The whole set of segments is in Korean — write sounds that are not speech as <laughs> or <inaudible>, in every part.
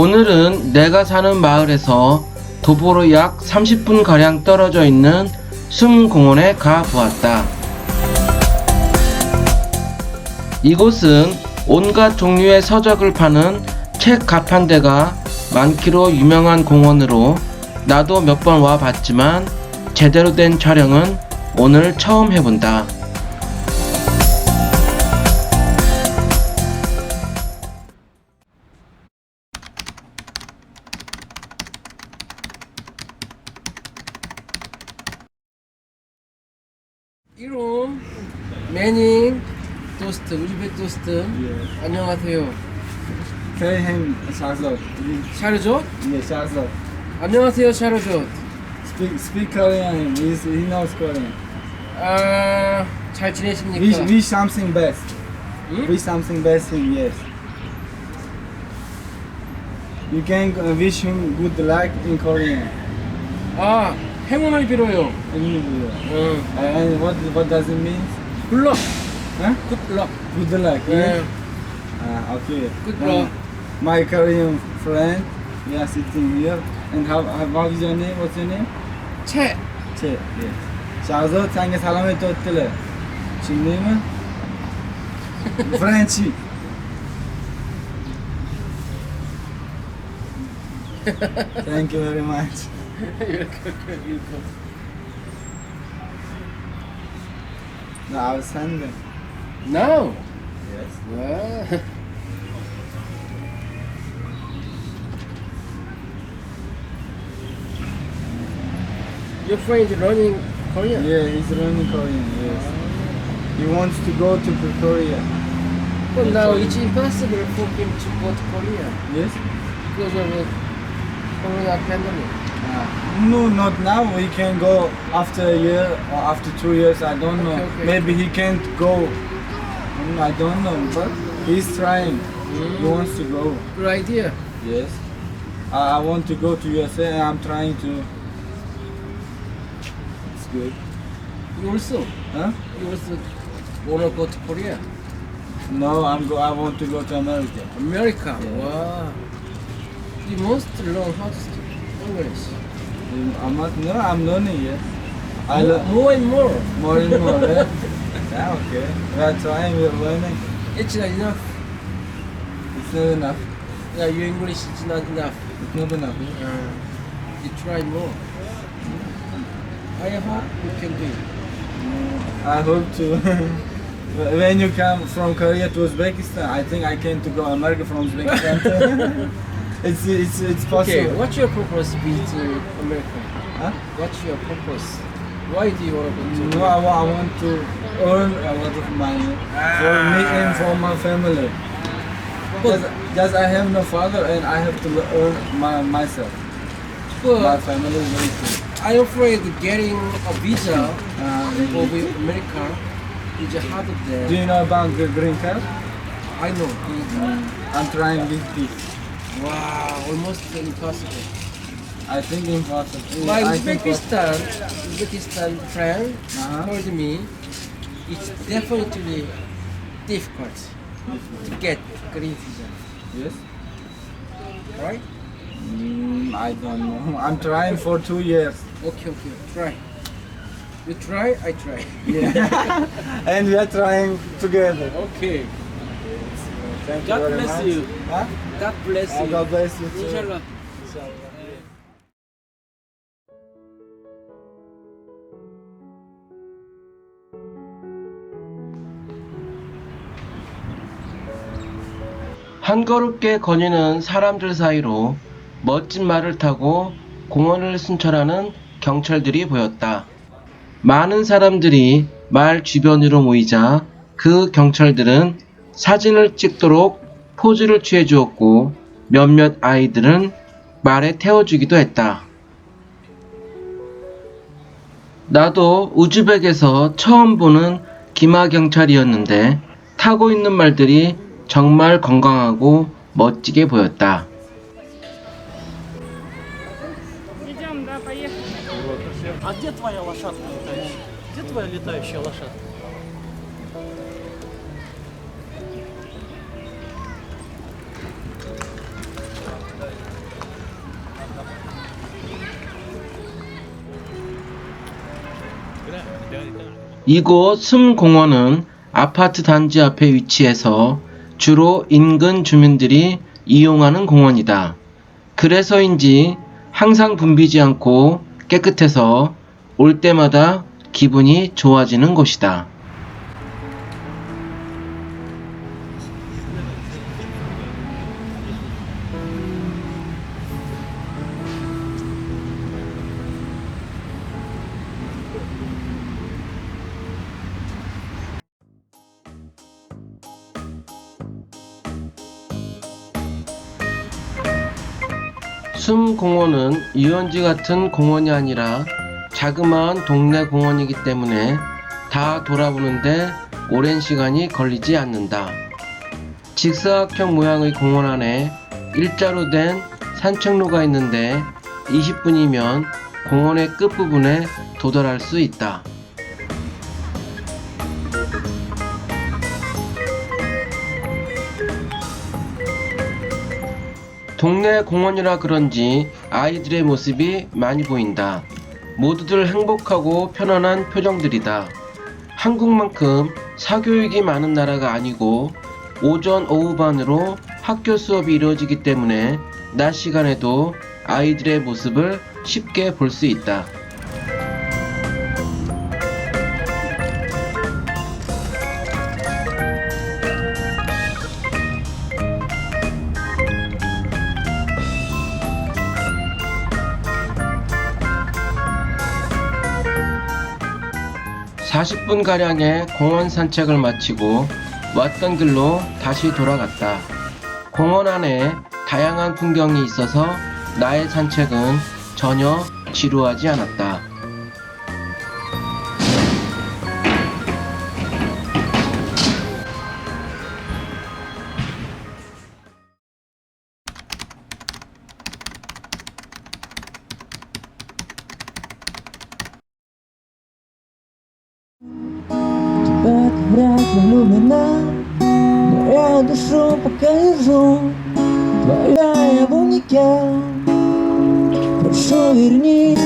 오늘은 내가 사는 마을에서 도보로 약 30분 가량 떨어져 있는 숨공원에 가 보았다. 이곳은 온갖 종류의 서적을 파는 책 가판대가 많기로 유명한 공원으로 나도 몇 번 와 봤지만 제대로 된 촬영은 오늘 처음 해본다. 이름 매닝 토스트 우즈베 토스트 안녕하세요 Kayhem Shahzad. 샤르조 Yeah, Shahzad. 안녕하세요 샤르조 Speak speak Korean. He's, he knows Korean. 아잘 Wish 지내십니까? something best. 응? Wish something best him. Yes. You can uh, wish him good luck in Korean. 아 행운을 빌어요 uh, 응 and what what does it mean? 굿럭 Huh? Good luck. 네 Yeah. Ah, okay. Good Uh, luck. my Korean friend. We are sitting here. And how, how is your name? What's your name? 채 Che, yes. Shahzad senga salom aytyaptilar. Tushundingmi? Birinchi. Thank you very much. Now I was sending. No. Yes. 와. Your friend learning Korean? Yeah, he's learning Korean. Yes. He wants to go to Korea. But now it's impossible for him to go to Korea Yes. because of the Corona pandemic. No, not now. He can go after a year or after two years. I don't know. Okay, okay. Maybe he can't go. Mm, I don't know, but he's trying. He wants to go. Good idea. Yes. I, I want to go to USA. and I'm trying to. It's good. You also, Huh? you also wanna go to Korea, No, I'm go. I want to go to America. America. Yeah. Wow. You must learn how to English. Mm, I'm not. No, I'm learning. Yes. I more, learn more and more. more and more. eh? <laughs> Yeah. Okay. We are trying. We're learning. It's not enough. It's not enough. Yeah, your English is not enough. It's not enough. Uh, you try more. I hope you can do it. I hope to. <laughs> when you come from Korea to Uzbekistan, I think I came to go America from Uzbekistan. <laughs> it's it's it's Okay, possible. what's your purpose with to America? Huh? What's your purpose? Why do you want to go to No, I, I want to earn a lot of money for me and for my family. Because just I have no father and I have to earn my, myself. My family is very poor. I'm afraid getting a visa Uh, for America is harder do you know about the green card? I know. green card. I'm trying with this. Wow, almost impossible. I think impossible. My I think Uzbekistan, Uzbekistan friend Uh-huh. told me it's definitely difficult to get green visa, Yes. right? Mm, I don't know. <laughs> I'm trying for two years. Okay, okay, try. You try, I try. Yeah. <laughs> and we are trying together. Okay. Thank God you bless much. you. Huh? God bless Uh, you. God bless you too. Inshallah. 한거롭게 거니는 사람들 사이로 멋진 말을 타고 공원을 순찰하는 경찰들이 보였다. 많은 사람들이 말 주변으로 모이자 그 경찰들은 사진을 찍도록 포즈를 취해 주었고 몇몇 아이들은 말에 태워주기도 했다. 나도 우즈벡에서 처음 보는 기마 경찰이었는데 타고 있는 말들이 정말 건강하고 멋지게 보였다. Идем, да, поехали. А где твоя лошадка летающая? Где твоя летающая лошадка? 이곳 숨공원은 아파트 단지 앞에 위치해서 주로 인근 주민들이 이용하는 공원이다. 그래서인지 항상 붐비지 않고 깨끗해서 올 때마다 기분이 좋아지는 곳이다. 숨공원은 유원지 같은 공원이 아니라 자그마한 동네 공원이기 때문에 다 돌아보는데 오랜 시간이 걸리지 않는다. 직사각형 모양의 공원 안에 일자로 된 산책로가 있는데 20분이면 공원의 끝부분에 도달할 수 있다. 동네 공원이라 그런지 아이들의 모습이 많이 보인다. 모두들 행복하고 편안한 표정들이다. 한국만큼 사교육이 많은 나라가 아니고 오전 오후 반으로 학교 수업이 이루어지기 때문에 낮 시간에도 아이들의 모습을 쉽게 볼 수 있다. 사십 분 가량의 공원 산책을 마치고 왔던 길로 다시 돌아갔다. 공원 안에 다양한 풍경이 있어서 나의 산책은 전혀 지루하지 않았다. вряд ли влюблена Но я душу покажу Твоя я в унике Прошу вернись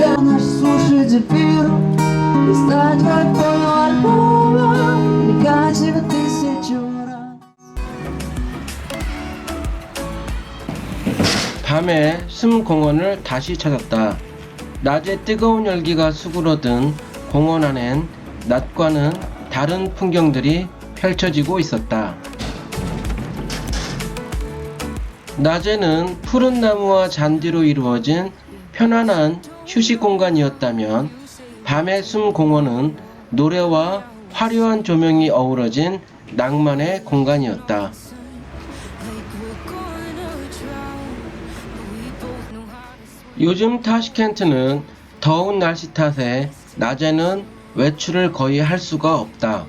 Я наш слушай теперь И стать твоего альбома Века тебя тысячу раз 밤에 숨공원을 다시 찾았다. 낮에 뜨거운 열기가 수그러든 공원 안엔 낮과는 다른 풍경들이 펼쳐지고 있었다. 낮에는 푸른 나무와 잔디로 이루어진 편안한 휴식 공간이었다면 밤의 숨 공원은 노래와 화려한 조명이 어우러진 낭만의 공간이었다. 요즘 타시켄트는 더운 날씨 탓에 낮에는 외출을 거의 할 수가 없다.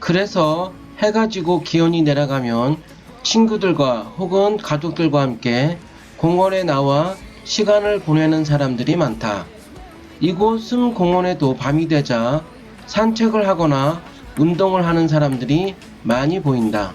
그래서 해가 지고 기온이 내려가면 친구들과 혹은 가족들과 함께 공원에 나와 시간을 보내는 사람들이 많다. 이곳 숨 공원에도 밤이 되자 산책을 하거나 운동을 하는 사람들이 많이 보인다.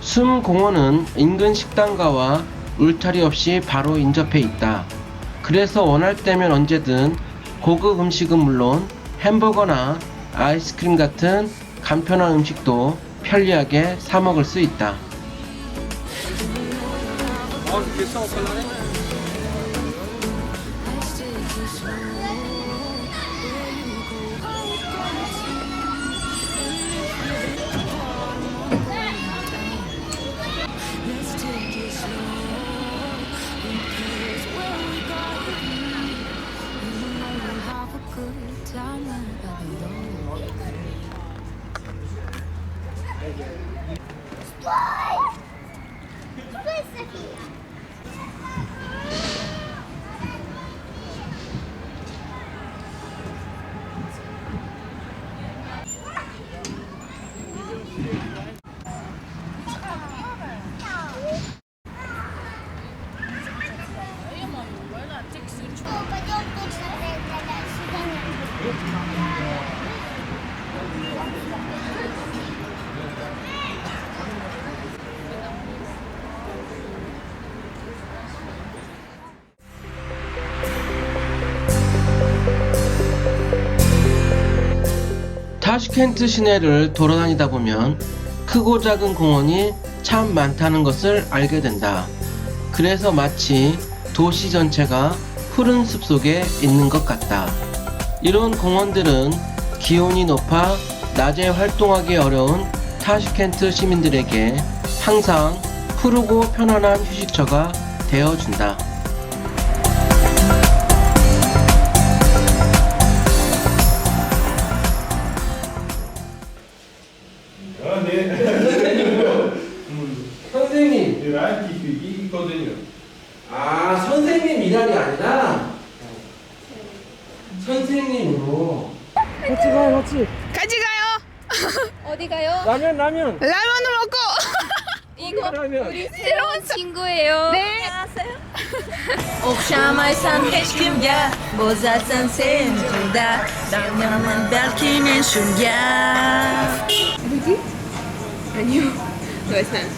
숨 공원은 인근 식당가와 울타리 없이 바로 인접해 있다. 그래서 원할 때면 언제든 고급 음식은 물론 햄버거나 아이스크림 같은 간편한 음식도 편리하게 사 먹을 수 있다. Let's 타슈켄트 시내를 돌아다니다 보면 크고 작은 공원이 참 많다는 것을 알게 된다. 그래서 마치 도시 전체가 푸른 숲 속에 있는 것 같다. 이런 공원들은 기온이 높아 낮에 활동하기 어려운 타슈켄트 시민들에게 항상 푸르고 편안한 휴식처가 되어준다. 이 있거든요. 아 선생님 일할이 아니라 선생님으로 같이 가요, 같이. 같이 가요. 어디 가요? 라면, 라면. 라면을 먹고. 이거 라면. 우리 새로운 친구예요. 네. 옥샤마의 산해심야 모자산 센주다 라면은 밝히는 순간 아니요. 너의 산.